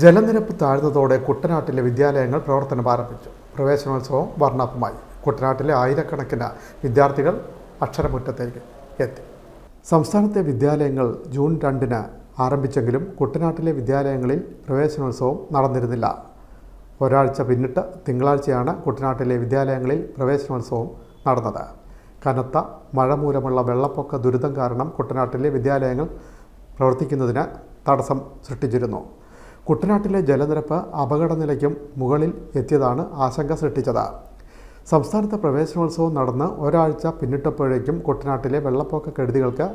ജലനിരപ്പ് താഴ്ന്നതോടെ കുട്ടനാട്ടിലെ വിദ്യാലയങ്ങൾ പ്രവർത്തനം ആരംഭിച്ചു പ്രവേശനോത്സവം വർണാഭമായി. കുട്ടനാട്ടിലെ ആയിരക്കണക്കിന് വിദ്യാർത്ഥികൾ അക്ഷരമുറ്റത്തേക്ക് എത്തി. സംസ്ഥാനത്തെ വിദ്യാലയങ്ങൾ ജൂൺ രണ്ടിന് ആരംഭിച്ചെങ്കിലും കുട്ടനാട്ടിലെ വിദ്യാലയങ്ങളിൽ പ്രവേശനോത്സവം നടന്നിരുന്നില്ല. ഒരാഴ്ച പിന്നിട്ട് തിങ്കളാഴ്ചയാണ് കുട്ടനാട്ടിലെ വിദ്യാലയങ്ങളിൽ പ്രവേശനോത്സവം നടന്നത്. കനത്ത മഴ മൂലമുള്ള വെള്ളപ്പൊക്ക ദുരിതം കാരണം കുട്ടനാട്ടിലെ വിദ്യാലയങ്ങൾ പ്രവർത്തിക്കുന്നതിന് തടസ്സം സൃഷ്ടിച്ചിരുന്നു. കുട്ടനാട്ടിലെ ജലനിരപ്പ് അപകട അപകടനിലയ്ക്കും മുകളിൽ എത്തിയതാണ് ആശങ്ക സൃഷ്ടിച്ചത്. സംസ്ഥാനത്ത് പ്രവേശനോത്സവം നടന്ന് ഒരാഴ്ച പിന്നിട്ടപ്പോഴേക്കും കുട്ടനാട്ടിലെ വെള്ളപ്പൊക്ക കെടുതികൾക്ക്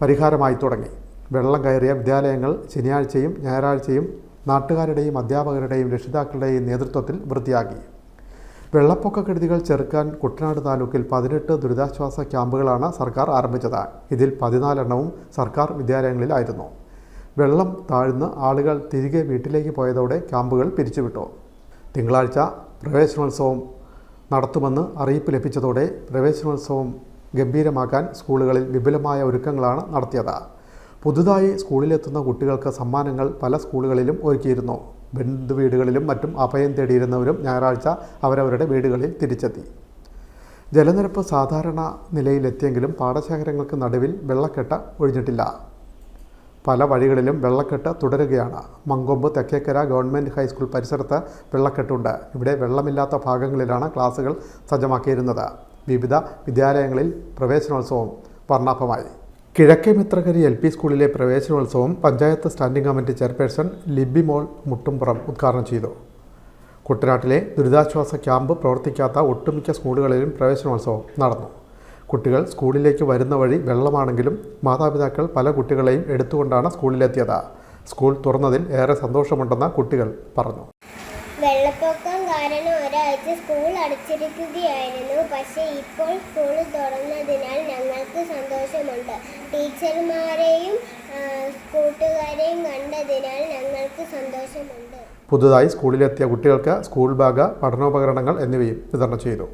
പരിഹാരമായി തുടങ്ങി. വെള്ളം കയറിയ വിദ്യാലയങ്ങൾ ശനിയാഴ്ചയും ഞായറാഴ്ചയും നാട്ടുകാരുടെയും അധ്യാപകരുടെയും രക്ഷിതാക്കളുടെയും നേതൃത്വത്തിൽ വൃത്തിയാക്കി. വെള്ളപ്പൊക്ക കെടുതികൾ ചെറുക്കാൻ കുട്ടനാട് താലൂക്കിൽ പതിനെട്ട് ദുരിതാശ്വാസ ക്യാമ്പുകളാണ് സർക്കാർ ആരംഭിച്ചത്. ഇതിൽ പതിനാലെണ്ണവും സർക്കാർ വിദ്യാലയങ്ങളിലായിരുന്നു. വെള്ളം താഴ്ന്ന് ആളുകൾ തിരികെ വീട്ടിലേക്ക് പോയതോടെ ക്യാമ്പുകൾ പിരിച്ചുവിട്ടു. തിങ്കളാഴ്ച പ്രവേശനോത്സവം നടത്തുമെന്ന് അറിയിപ്പ് ലഭിച്ചതോടെ പ്രവേശനോത്സവം ഗംഭീരമാക്കാൻ സ്കൂളുകളിൽ വിപുലമായ ഒരുക്കങ്ങളാണ് നടത്തിയത്. പുതുതായി സ്കൂളിലെത്തുന്ന കുട്ടികൾക്ക് സമ്മാനങ്ങൾ പല സ്കൂളുകളിലും ഒരുക്കിയിരുന്നു. ബന്ധുവീടുകളിലും മറ്റും അഭയം തേടിയിരുന്നവരും ഞായറാഴ്ച അവരവരുടെ വീടുകളിൽ തിരിച്ചെത്തി. ജലനിരപ്പ് സാധാരണ നിലയിലെത്തിയെങ്കിലും പാടശേഖരങ്ങൾക്ക് നടുവിൽ വെള്ളക്കെട്ട് ഒഴിഞ്ഞിട്ടില്ല. പല വഴികളിലും വെള്ളക്കെട്ട് തുടരുകയാണ്. മങ്കൊമ്പ് തെക്കേക്കര ഗവൺമെന്റ് ഹൈസ്കൂൾ പരിസരത്ത് വെള്ളക്കെട്ടുണ്ട്. ഇവിടെ വെള്ളമില്ലാത്ത ഭാഗങ്ങളിലാണ് ക്ലാസുകൾ സജ്ജമാക്കിയിരുന്നത്. വിവിധ വിദ്യാലയങ്ങളിൽ പ്രവേശനോത്സവം വർണാഭമായി. കിഴക്കേ മിത്രകരി എൽ പി സ്കൂളിലെ പ്രവേശനോത്സവം panchayat standing committee chairperson Libi Mol Muttumpuram ഉദ്ഘാടനം ചെയ്തു. കുട്ടനാട്ടിലെ ദുരിതാശ്വാസ ക്യാമ്പ് പ്രവർത്തിക്കാത്ത ഒട്ടുമിക്ക സ്കൂളുകളിലും പ്രവേശനോത്സവം നടന്നു. കുട്ടികൾ സ്കൂളിലേക്ക് വരുന്ന വഴി വെള്ളമാണെങ്കിലും മാതാപിതാക്കൾ പല കുട്ടികളെയും എടുത്തുകൊണ്ടാണ് സ്കൂളിലെത്തിയത്. സ്കൂൾ തുറന്നതിൽ ഏറെ സന്തോഷമുണ്ടെന്ന് കുട്ടികൾ പറഞ്ഞു. വെള്ളപ്പൊക്കം കാരണം ഒരാഴ്ച സ്കൂൾ അടച്ചിരിക്കുകയായിരുന്നു. പക്ഷേ ഇപ്പോൾ സ്കൂൾ തുറന്നതിനാൽ ഞങ്ങൾക്ക് സന്തോഷമുണ്ട്. ടീച്ചർമാരെയും കൂട്ടുകാരെയും കണ്ടതിനാൽ ഞങ്ങൾക്ക് സന്തോഷമുണ്ട്. പുതുതായി സ്കൂളിലെത്തിയ കുട്ടികൾക്ക് സ്കൂൾ ബാഗ് പഠനോപകരണങ്ങൾ എന്നിവയും വിതരണം ചെയ്തു.